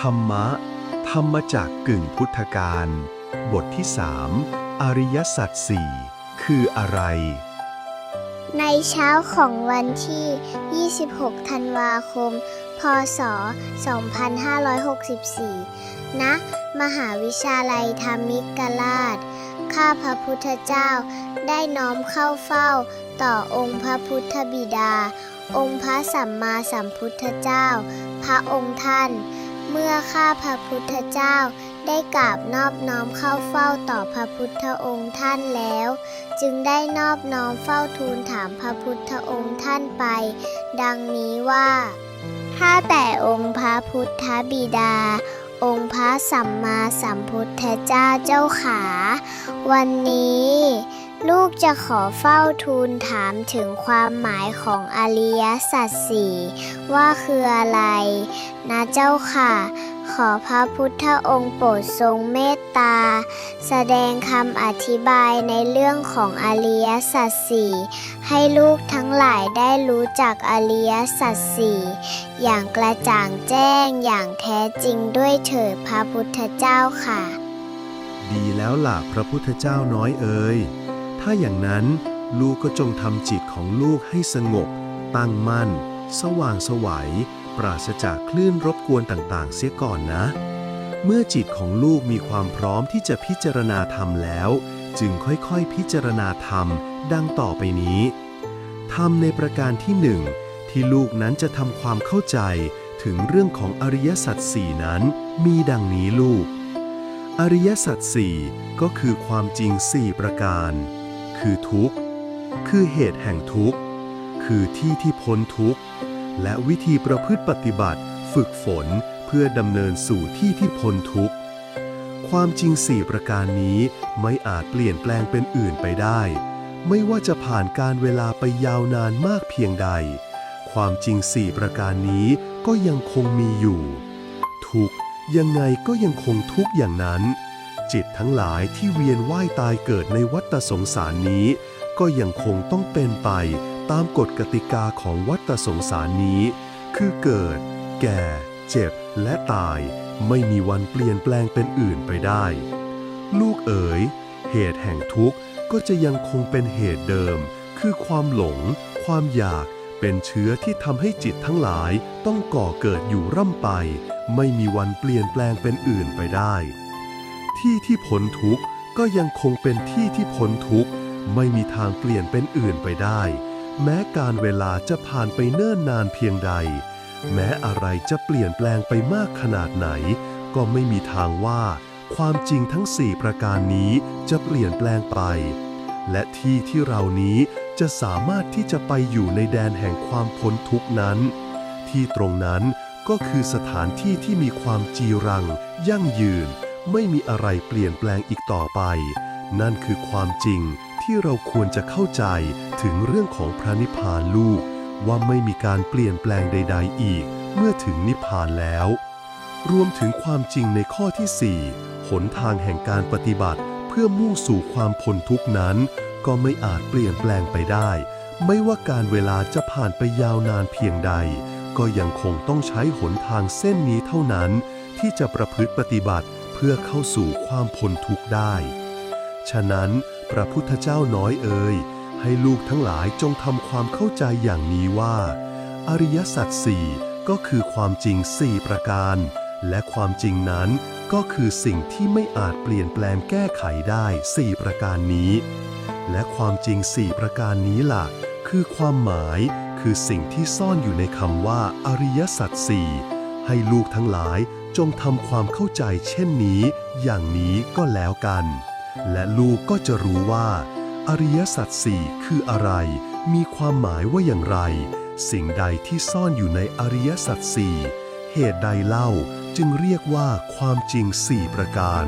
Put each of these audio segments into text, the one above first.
ธรรมะ ธรรมจากกึ่งพุทธการ บทที่สามอริยสัจสี่คืออะไร ในเช้าของวันที่ 26 ธันวาคม พศ 2564 ณ มหาวิทยาลัยธรรมิกราช ข้าพระพุทธเจ้าได้น้อมเข้าเฝ้าต่อองค์พระพุทธบิดา องค์พระสัมมาสัมพุทธเจ้า พระองค์ท่าน เมื่อข้าพระพุทธเจ้าได้กราบนอบน้อมเข้าเฝ้าต่อพระพุทธองค์ท่านแล้ว จึงได้นอบน้อมเฝ้าทูลถามพระพุทธองค์ท่านไป ดังนี้ว่าถ้าแต่องค์พระพุทธบิดา องค์พระสัมมาสัมพุทธเจ้าเจ้าขา วันนี้ ลูกจะขอเฝ้าทูลถามถึงความหมายของอริยสัจสี่ว่าคืออะไร นะเจ้าค่ะ ขอพระพุทธองค์โปรดทรงเมตตา แสดงคำอธิบายในเรื่องของอริยสัจสี่ให้ลูกทั้งหลายได้รู้จักอริยสัจสี่อย่างกระจ่างแจ้งอย่างแท้จริงด้วยเถิดพระพุทธเจ้าค่ะ ดีแล้วล่ะพระพุทธเจ้าน้อยเอ๋ย ถ้าอย่างนั้นลูกก็จงทำจิตของลูกให้สงบ ตั้งมั่น สว่างสวัยปราศจากคลื่นรบกวนต่างๆ เสียก่อนนะ เมื่อจิตของลูกมีความพร้อมที่จะพิจารณาธรรมแล้ว จึงค่อยๆ พิจารณาธรรมดังต่อไปนี้ ธรรมในประการที่หนึ่งที่ลูกนั้นจะทำความเข้าใจถึงเรื่องของอริยสัจสี่นั้นมีดังนี้ลูก อริยสัจสี่ก็คือความจริงสี่ประการ คือทุกข์ คือเหตุแห่งทุกข์ คือที่ที่พ้นทุกข์ และวิธีประพฤติปฏิบัติ ฝึกฝนเพื่อดำเนินสู่ที่ที่พ้นทุกข์ ความจริงสี่ประการนี้ไม่อาจเปลี่ยนแปลงเป็นอื่นไปได้ ไม่ว่าจะผ่านการเวลาไปยาวนานมากเพียงใด ความจริงสี่ประการนี้ก็ยังคงมีอยู่ ทุกข์ยังไงก็ยังคงทุกข์อย่างนั้น จิตทั้งหลายที่เวียนว่ายตายเกิดในวัฏสงสารนี้ ก็ยังคงต้องเป็นไปตามกฎกติกาของวัฏสงสารนี้ คือเกิด แก่ เจ็บ และตาย ไม่มีวันเปลี่ยนแปลงเป็นอื่นไปได้ ลูกเอ๋ย เหตุแห่งทุกข์ก็จะยังคงเป็นเหตุเดิม คือความหลง ความอยาก เป็นเชื้อที่ทำให้จิตทั้งหลายต้องก่อเกิดอยู่ร่ำไป ไม่มีวันเปลี่ยนแปลงเป็นอื่นไปได้ ที่ที่พ้นทุกข์ก็ยังคงเป็นที่ที่พ้นทุกข์ไม่มีทางเปลี่ยนเป็นอื่นไปได้ แม้การเวลาจะผ่านไปเนิ่นนานเพียงใด แม้อะไรจะเปลี่ยนแปลงไปมากขนาดไหน ก็ไม่มีทางว่า ความจริงทั้งสี่ประการนี้จะเปลี่ยนแปลงไป และที่ที่เรานี้จะสามารถที่จะไปอยู่ในแดนแห่งความพ้นทุกนั้น ที่ตรงนั้นก็คือสถานที่ที่มีความจีรัง ยั่งยืน ไม่มีอะไรเปลี่ยนแปลงอีกต่อไป นั่นคือความจริงที่เราควรจะเข้าใจถึงเรื่องของพระนิพพานลูก ว่าไม่มีการเปลี่ยนแปลงใด ๆ อีก เมื่อถึงนิพพานแล้ว รวมถึงความจริงในข้อที่ 4 หนทางแห่งการปฏิบัติเพื่อมุ่งสู่ความพ้นทุกนั้น ก็ไม่อาจเปลี่ยนแปลงไปได้ ไม่ว่าการเวลาจะผ่านไปยาวนานเพียงใด ก็ยังคงต้องใช้หนทางเส้นนี้เท่านั้น ที่จะประพฤติปฏิบัติ เพื่อเข้าสู่ความพ้นทุกข์ได้ ฉะนั้นพระพุทธเจ้าน้อยเอ่ยให้ลูกทั้งหลายจงทำความเข้าใจอย่างนี้ว่า อริยสัจสี่ก็คือความจริงสี่ประการ และความจริงนั้นก็คือสิ่งที่ไม่อาจเปลี่ยนแปลงแก้ไขได้สี่ประการนี้ และความจริงสี่ประการนี้ล่ะ คือความหมายคือสิ่งที่ซ่อนอยู่ในคำว่าอริยสัจสี่ให้ลูกทั้งหลาย จงทำความเข้าใจเช่นนี้ อย่างนี้ก็แล้วกัน และลูกก็จะรู้ว่า อริยสัจสี่คืออะไร มีความหมายว่าอย่างไร สิ่งใดที่ซ่อนอยู่ในอริยสัจสี่เหตุใดเล่าจึงเรียกว่าความจริงสี่ประการ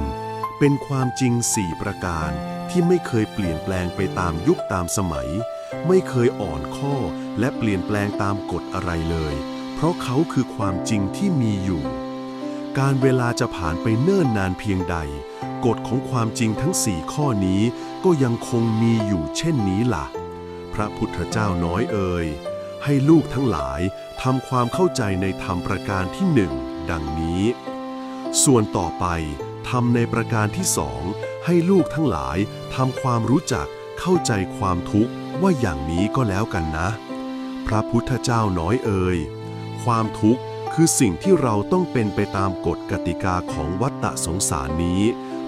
เป็นความจริงสี่ประการที่ไม่เคยเปลี่ยนแปลงไปตามยุคตามสมัย ไม่เคยอ่อนข้อและเปลี่ยนแปลงตามกฎอะไรเลย เพราะเขาคือความจริงที่มีอยู่ การเวลาจะผ่านไปเนิ่นนานเพียงใด กฎของความจริงทั้งสี่ข้อนี้ก็ยังคงมีอยู่เช่นนี้ล่ะ พระพุทธเจ้าน้อยเอ่ยให้ลูกทั้งหลายทำความเข้าใจในธรรมประการที่หนึ่งดังนี้ ส่วนต่อไปทำในประการที่สองให้ลูกทั้งหลายทำความรู้จักเข้าใจความทุกข์ว่าอย่างนี้ก็แล้วกันนะ พระพุทธเจ้าน้อยเอ่ยความทุกข์ คือสิ่งที่เราต้องเป็นไปตามกฎกติกาของวัฏฏะสงสารนี้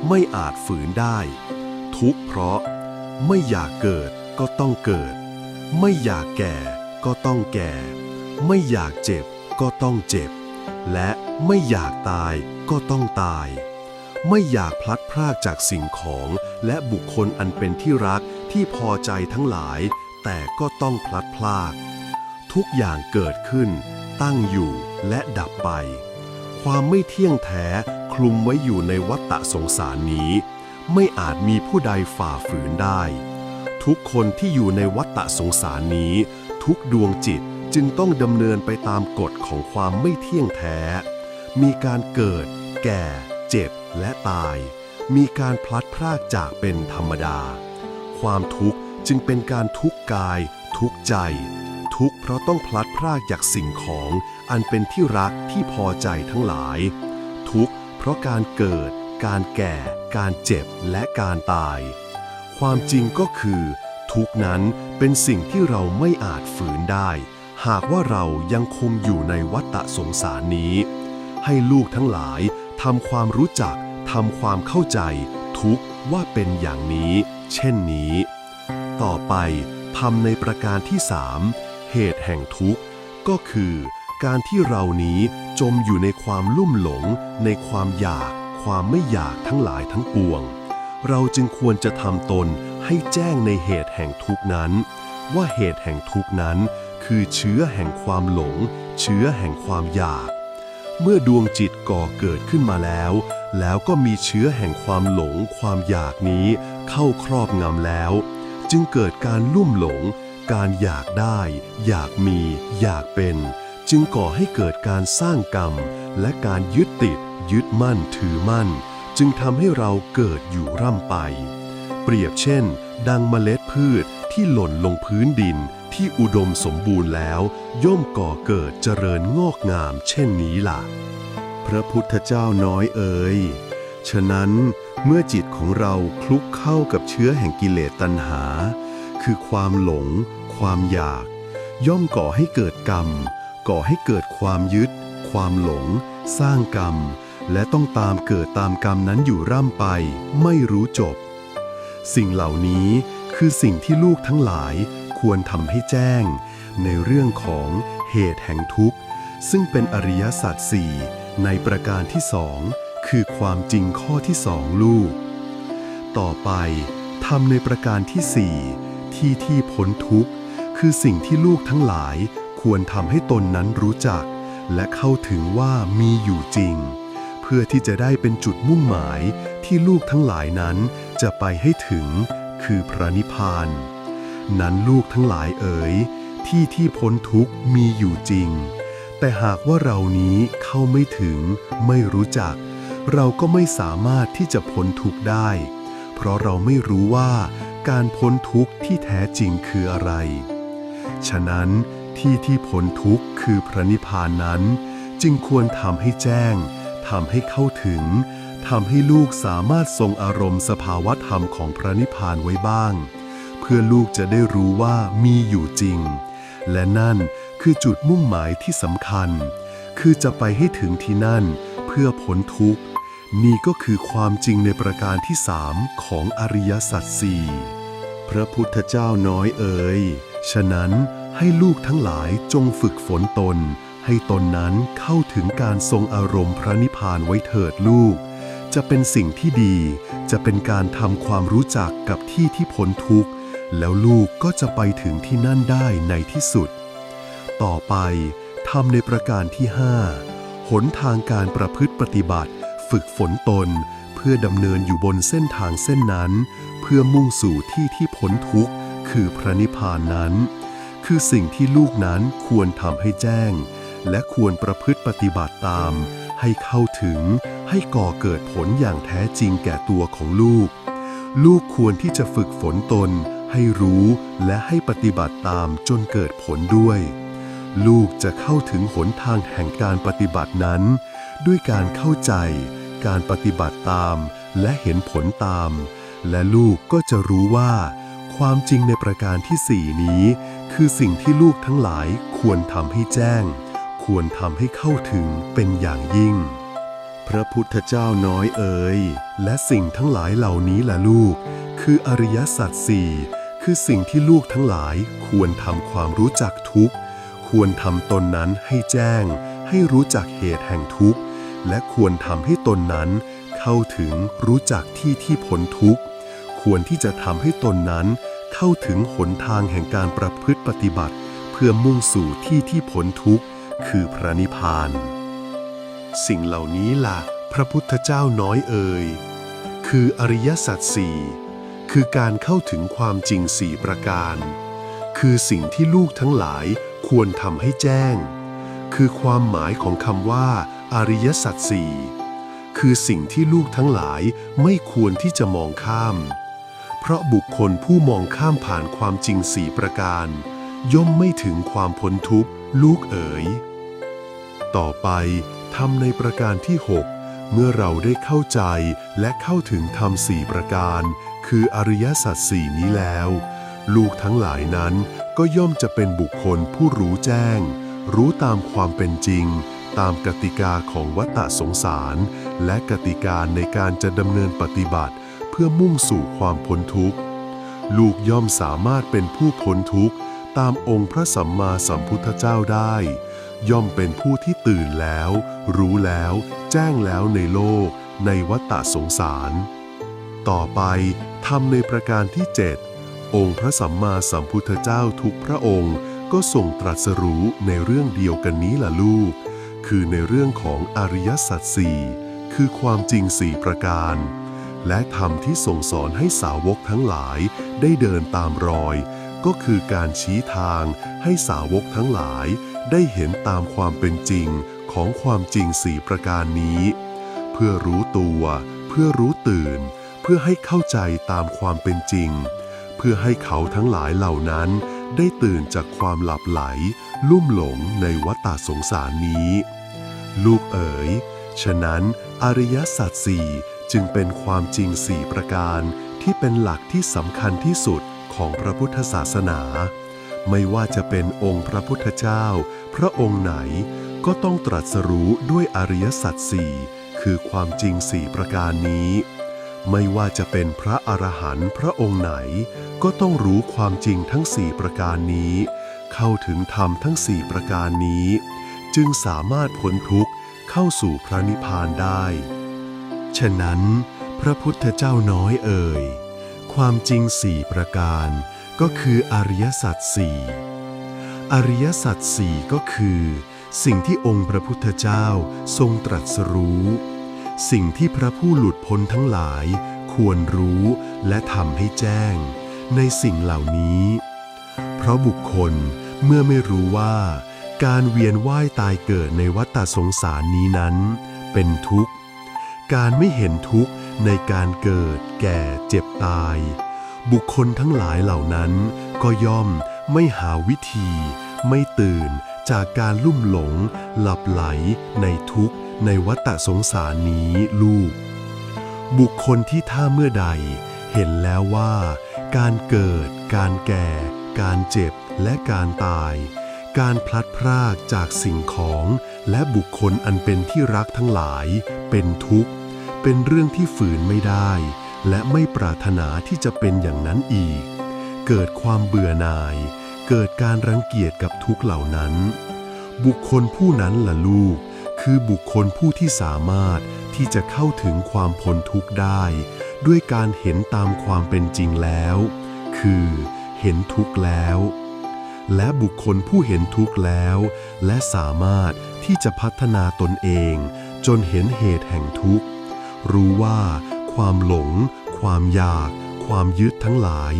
ไม่อาจฝืนได้ ทุกเพราะ ไม่อยากเกิดก็ต้องเกิด ไม่อยากแก่ก็ต้องแก่ ไม่อยากเจ็บก็ต้องเจ็บ และไม่อยากตายก็ต้องตาย ไม่อยากพลัดพรากจากสิ่งของและบุคคลอันเป็นที่รักที่พอใจทั้งหลาย แต่ก็ต้องพลัดพราก ทุกอย่างเกิดขึ้น ตั้งอยู่และดับไป ความไม่เที่ยงแท้คลุมไว้อยู่ในวัฏฏะสงสารนี้ ไม่อาจมีผู้ใดฝ่าฝืนได้ ทุกคนที่อยู่ในวัฏฏะสงสารนี้ ทุกดวงจิตจึงต้องดำเนินไปตามกฎของความไม่เที่ยงแท้ มีการเกิด แก่ เจ็บและตาย มีการพลัดพรากจากเป็นธรรมดา ความทุกข์จึงเป็นการทุกข์กาย ทุกข์ใจ ทุกข์เพราะต้องพลัดพรากจากสิ่งของอันเป็นที่รักที่พอใจทั้งหลาย ทุกข์เพราะการเกิด การแก่ การเจ็บและการตาย ความจริงก็คือ ทุกนั้นเป็นสิ่งที่เราไม่อาจฝืนได้ หากว่าเรายังคงอยู่ในวัฏฏสงสารนี้ ให้ลูกทั้งหลายทำความรู้จักทำความเข้าใจ ทุกว่าเป็นอย่างนี้ เช่นนี้ ต่อไปทำในประการที่สาม เหตุแห่งทุกข์ ก็คือการที่เรานี้จมอยู่ในความลุ่มหลง ในความอยาก ความไม่อยากทั้งหลายทั้งปวง เราจึงควรจะทำตนให้แจ้งในเหตุแห่งทุกนั้น ว่าเหตุแห่งทุกนั้น คือเชื้อแห่งความหลง เชื้อแห่งความอยาก เมื่อดวงจิตก่อเกิดขึ้นมาแล้ว แล้วก็มีเชื้อแห่งความหลง ความอยากนี้เข้าครอบงำแล้ว จึงเกิดการลุ่มหลง การอยากได้ อยากมี อยากเป็น จึงก่อให้เกิดการสร้างกรรม และการยึดติด ยึดมั่นถือมั่น จึงทำให้เราเกิดอยู่ร่ำไป เปรียบเช่น ดังเมล็ดพืชที่หล่นลงพื้นดินที่อุดมสมบูรณ์แล้ว ย่อมก่อเกิดเจริญงอกงาม เช่นนี้ล่ะ พระพุทธเจ้าน้อยเอ๋ยฉะนั้นเมื่อจิตของเราคลุกเข้ากับเชื้อแห่งกิเลสตัณหา คือความหลง ความอยาก ย่อมก่อให้เกิดกรรม ก่อให้เกิดความยึด ความหลง สร้างกรรม และต้องตามเกิดตามกรรมนั้นอยู่ร่ำไป ไม่รู้จบ สิ่งเหล่านี้คือสิ่งที่ลูกทั้งหลายควรทำให้แจ้ง ในเรื่องของเหตุแห่งทุกข์ ซึ่งเป็นอริยสัจสี่ในประการที่สองคือความจริงข้อที่สองลูก ต่อไปทำในประการที่สี่ที่ที่พ้นทุกข์ คือสิ่งที่ลูกทั้งหลายควรทำให้ตนนั้นรู้จัก และเข้าถึงว่ามีอยู่จริง เพื่อที่จะได้เป็นจุดมุ่งหมายที่ลูกทั้งหลายนั้นจะไปให้ถึง คือพระนิพพาน นั้นลูกทั้งหลายเอ๋ยที่ที่พ้นทุกข์มีอยู่จริง แต่หากว่าเรานี้เข้าไม่ถึง ไม่รู้จัก เราก็ไม่สามารถที่จะพ้นทุกข์ได้ เพราะเราไม่รู้ว่าการพ้นทุกข์ที่แท้จริงคืออะไร ฉะนั้นที่ที่พ้นทุกข์คือพระนิพพานนั้น จึงควรทำให้แจ้งทำให้เข้าถึงทำให้ลูกสามารถทรงอารมณ์สภาวะธรรมของพระนิพพานไว้บ้าง เพื่อลูกจะได้รู้ว่ามีอยู่จริง และนั่นคือจุดมุ่งหมายที่สำคัญ คือจะไปให้ถึงที่นั่นเพื่อพ้นทุกข์ นี่ก็คือความจริงในประการที่สามของอริยสัจสี่พระพุทธเจ้าน้อยเอ๋ย ฉะนั้นให้ลูกทั้งหลายจงฝึกฝนตน ให้ตนนั้นเข้าถึงการทรงอารมณ์พระนิพพานไว้เถิดลูก จะเป็นสิ่งที่ดี จะเป็นการทำความรู้จักกับที่ที่พ้นทุกข์ แล้วลูกก็จะไปถึงที่นั่นได้ในที่สุด ต่อไปทำในประการที่ห้าหนทางการประพฤติปฏิบัติ ฝึกฝนตน เพื่อดำเนินอยู่บนเส้นทางเส้นนั้น เพื่อมุ่งสู่ที่ที่พ้นทุกข์ คือพระนิพพานนั้น คือสิ่งที่ลูกนั้นควรทำให้แจ้ง และควรประพฤติปฏิบัติตาม ให้เข้าถึงให้ก่อเกิดผลอย่างแท้จริงแก่ตัวของลูก ลูกควรที่จะฝึกฝนตน ให้รู้และให้ปฏิบัติตามจนเกิดผลด้วย ลูกจะเข้าถึงหนทางแห่งการปฏิบัตินั้น ด้วยการเข้าใจ การปฏิบัติตาม และเห็นผลตาม และลูกก็จะรู้ว่า ความจริงในประการที่สี่นี้ คือสิ่งที่ลูกทั้งหลายควรทำให้แจ้ง ควรทำให้เข้าถึงเป็นอย่างยิ่ง พระพุทธเจ้าน้อยเอ๋ยและสิ่งทั้งหลายเหล่านี้ล่ะลูก คืออริยสัจสี่คือสิ่งที่ลูกทั้งหลายควรทำความรู้จักทุกข์ ควรทำตนนั้นให้แจ้ง ให้รู้จักเหตุแห่งทุกข์ และควรทำให้ตนนั้น เข้าถึงรู้จักที่ที่พ้นทุกข์ ควรที่จะทำให้ตนนั้น เข้าถึงหนทางแห่งการประพฤติปฏิบัติ เพื่อมุ่งสู่ที่ที่พ้นทุกข์ คือพระนิพพาน สิ่งเหล่านี้ล่ะ พระพุทธเจ้าน้อยเอ่ยคืออริยสัจสี่คือการเข้าถึงความจริงสี่ประการ คือสิ่งที่ลูกทั้งหลายควรทำให้แจ้ง คือความหมายของคำว่า อริยสัจสี่คือสิ่งที่ลูกทั้งหลายไม่ควรที่จะมองข้าม เพราะบุคคลผู้มองข้ามผ่านความจริงสี่ประการ ย่อมไม่ถึงความพ้นทุกข์ลูกเอ๋ย ต่อไปทำในประการที่ 6 เมื่อเราได้เข้าใจและเข้าถึงธรรมสี่ประการ คืออริยสัจสี่นี้แล้ว ลูกทั้งหลายนั้นก็ย่อมจะเป็นบุคคลผู้รู้แจ้ง รู้ตามความเป็นจริง ตามกติกาของวัฏสงสาร และกติกาในการจะดำเนินปฏิบัติ เพื่อมุ่งสู่ความพ้นทุกข์ ลูกย่อมสามารถเป็นผู้พ้นทุกข์ตามองค์พระสัมมาสัมพุทธเจ้าได้ ย่อมเป็นผู้ที่ตื่นแล้ว รู้แล้ว แจ้งแล้วในโลก ในวัฏสงสาร ต่อไปทำในประการที่ 7 องค์พระสัมมาสัมพุทธเจ้าทุกพระองค์ก็ทรงตรัสรู้ในเรื่องเดียวกันนี้ล่ะลูก คือในเรื่องของอริยสัจสี่คือความจริงสี่ประการ และธรรมที่ส่งสอนให้สาวกทั้งหลายได้เดินตามรอย ก็คือการชี้ทางให้สาวกทั้งหลายได้เห็นตามความเป็นจริงของความจริงสี่ประการนี้ เพื่อรู้ตัว เพื่อรู้ตื่น เพื่อให้เข้าใจตามความเป็นจริง เพื่อให้เขาทั้งหลายเหล่านั้น ได้ตื่นจากความหลับไหล ลุ่มหลงในวัฏสงสารนี้ ลูกเอ๋ย ฉะนั้นอริยสัจสี่ จึงเป็นความจริงสี่ประการที่เป็นหลักที่สำคัญที่สุดของพระพุทธศาสนา ไม่ว่าจะเป็นองค์พระพุทธเจ้า พระองค์ไหนก็ต้องตรัสรู้ด้วยอริยสัจสี่คือความจริงสี่ประการนี้ ไม่ว่าจะเป็นพระอรหันต์พระองค์ไหน ก็ต้องรู้ความจริงทั้งสี่ประการนี้ เข้าถึงธรรมทั้งสี่ประการนี้ จึงสามารถพ้นทุกข์เข้าสู่พระนิพพานได้ ฉะนั้น พระพุทธเจ้าน้อยเอ่ย ความจริงสี่ประการก็คืออริยสัจสี่อริยสัจสี่ก็คือ สิ่งที่องค์พระพุทธเจ้าทรงตรัสรู้ สิ่งที่พระผู้หลุดพ้นทั้งหลาย ควรรู้และทำให้แจ้ง ในสิ่งเหล่านี้ เพราะบุคคลเมื่อไม่รู้ว่า การเวียนว่ายตายเกิดในวัฏสงสารนี้นั้น เป็นทุกข์ การไม่เห็นทุกข์ในการเกิด แก่เจ็บตาย บุคคลทั้งหลายเหล่านั้น ก็ย่อมไม่หาวิธี ไม่ตื่นจากการลุ่มหลง หลับไหลในทุกข์ในวัฏสงสารนี้ลูก บุคคลที่ถ้าเมื่อใด เห็นแล้วว่า การเกิด การแก่ การเจ็บและการตาย การพลัดพรากจากสิ่งของ และบุคคลอันเป็นที่รักทั้งหลาย เป็นทุกข์ เป็นเรื่องที่ฝืนไม่ได้ และไม่ปรารถนาที่จะเป็นอย่างนั้นอีก เกิดความเบื่อหน่าย เกิดการรังเกียจกับทุกข์เหล่านั้น บุคคลผู้นั้นล่ะลูก คือบุคคลผู้ที่สามารถที่จะเข้าถึงความพ้นทุกข์ได้ ด้วยการเห็นตามความเป็นจริงแล้ว คือเห็นทุกข์แล้ว และบุคคลผู้เห็นทุกข์แล้ว และสามารถ ที่จะพัฒนาตนเอง จนเห็นเหตุแห่งทุกข์ รู้ว่า ความหลง ความอยาก ความยึดทั้งหลาย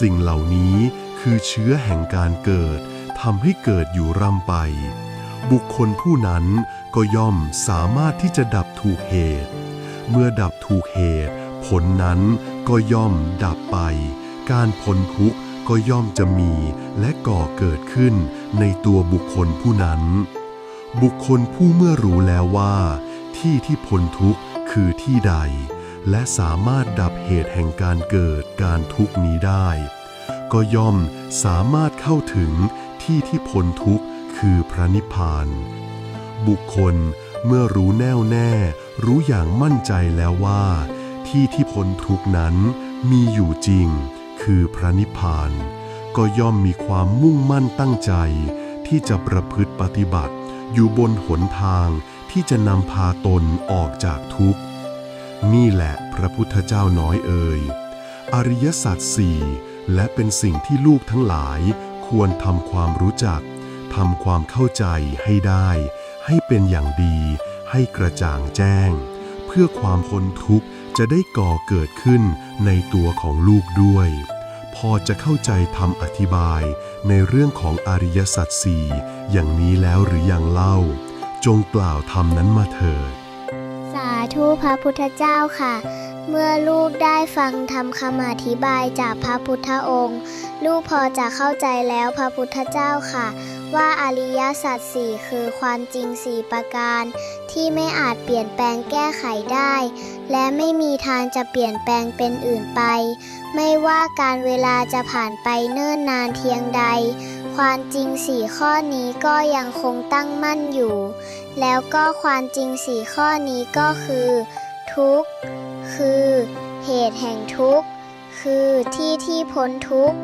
สิ่งเหล่านี้คือเชื้อแห่งการเกิดทำให้เกิดอยู่ร่ำไป บุคคลผู้นั้นก็ย่อมสามารถที่จะดับถูกเหตุ เมื่อดับถูกเหตุ ผลนั้นก็ย่อมดับไป การพ้นทุกข์ก็ย่อมจะมีและก่อเกิดขึ้นในตัวบุคคลผู้นั้น บุคคลผู้เมื่อรู้แล้วว่า ที่ที่พ้นทุกข์คือที่ใด และสามารถดับเหตุแห่งการเกิดการทุกข์นี้ได้ ก็ย่อมสามารถเข้าถึงที่ที่พ้นทุกข์คือพระนิพพาน บุคคลเมื่อรู้แน่วแน่ รู้อย่างมั่นใจแล้วว่า ที่ที่พ้นทุกข์นั้นมีอยู่จริง คือพระนิพพาน ก็ย่อมมีความมุ่งมั่นตั้งใจ ที่จะประพฤติปฏิบัติ อยู่บนหนทางที่จะนำพาตนออกจากทุกข์ นี่แหละพระพุทธเจ้าน้อยเอ่ย อริยสัจสี่และเป็นสิ่งที่ลูกทั้งหลายควรทำความรู้จักทำความเข้าใจให้ได้ ให้เป็นอย่างดี ให้กระจ่างแจ้ง เพื่อความพ้นทุกข์จะได้ก่อเกิดขึ้นในตัวของลูกด้วย พอจะเข้าใจทำอธิบายในเรื่องของอริยสัจสี่อย่างนี้แล้วหรือยังเล่า จงกล่าวทำนั้นมาเถิด สาธุพระพุทธเจ้าค่ะ เมื่อลูกได้ฟังทำคำอธิบายจากพระพุทธองค์ ลูกพอจะเข้าใจแล้วพระพุทธเจ้าค่ะ ว่าอริยสัจสี่คือความจริงสี่ประการ ที่ไม่อาจเปลี่ยนแปลงแก้ไขได้ และไม่มีทางจะเปลี่ยนแปลงเป็นอื่นไป ไม่ว่าการเวลาจะผ่านไปเนิ่นนานเทียงใด ความจริงสี่ข้อนี้ก็ยังคงตั้งมั่นอยู่ แล้วก็ความจริงสี่ข้อนี้ก็คือ ทุกข์ คือเหตุแห่งทุกข์ คือที่ที่พ้นทุกข์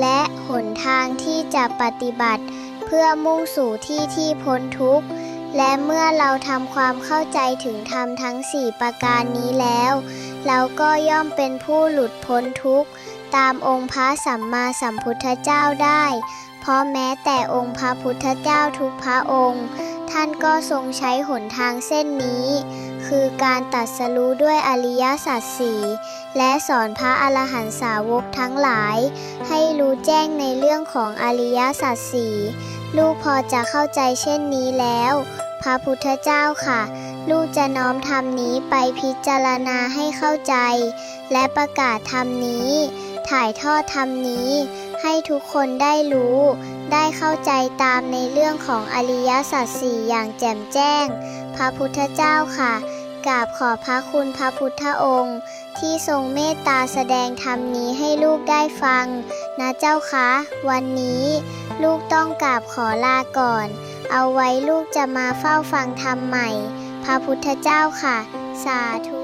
และหนทางที่จะปฏิบัติ พื่อมุ่งสู่ที่ที่พ้นทุกข์ และเมื่อเราทำความเข้าใจถึงธรรมทั้งสี่ประการนี้แล้ว เราก็ย่อมเป็นผู้หลุดพ้นทุกข์ ตามองค์พระสัมมาสัมพุทธเจ้าได้ เพราะแม้แต่องค์พระพุทธเจ้าทุกพระองค์ ท่านก็ทรงใช้หนทางเส้นนี้ คือการตัดสรู้ด้วยอริยสัจสี่และสอนพระอรหันตสาวกทั้งหลาย ให้รู้แจ้งในเรื่องของอริยสัจสี่ ลูกพอจะเข้าใจเช่นนี้แล้ว พระพุทธเจ้าค่ะ ลูกจะน้อมธรรมนี้ไปพิจารณาให้เข้าใจ และประกาศธรรมนี้ ถ่ายทอดธรรมนี้ ให้ทุกคนได้รู้ ได้เข้าใจตามในเรื่องของอริยสัจสี่อย่างแจ่มแจ้ง พระพุทธเจ้าค่ะกราบขอพระคุณพระพุทธองค์ ที่ทรงเมตตาแสดงธรรมนี้ให้ลูกได้ฟังนะเจ้าคะ วันนี้ลูกต้องกราบขอลาก่อน เอาไว้ลูกจะมาเฝ้าฟังธรรมใหม่ พระพุทธเจ้าค่ะ สาธุ